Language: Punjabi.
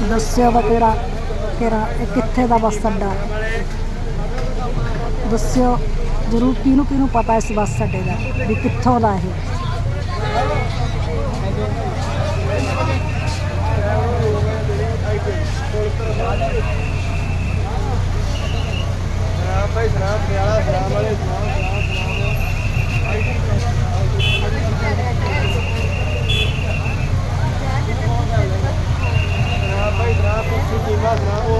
ਦੱਸਿਓ ਵਾ ਕਿਹੜਾ ਕਿਹੜਾ, ਇਹ ਕਿੱਥੇ ਦਾ ਬੱਸ ਅੱਡਾ? ਦੱਸਿਓ, ਜ਼ਰੂਰ ਕਿਹਨੂੰ ਕਿਹਨੂੰ ਪਤਾ ਇਸ ਬੱਸ ਅੱਡੇ ਦਾ, ਵੀ ਕਿੱਥੋਂ ਦਾ ਇਹ?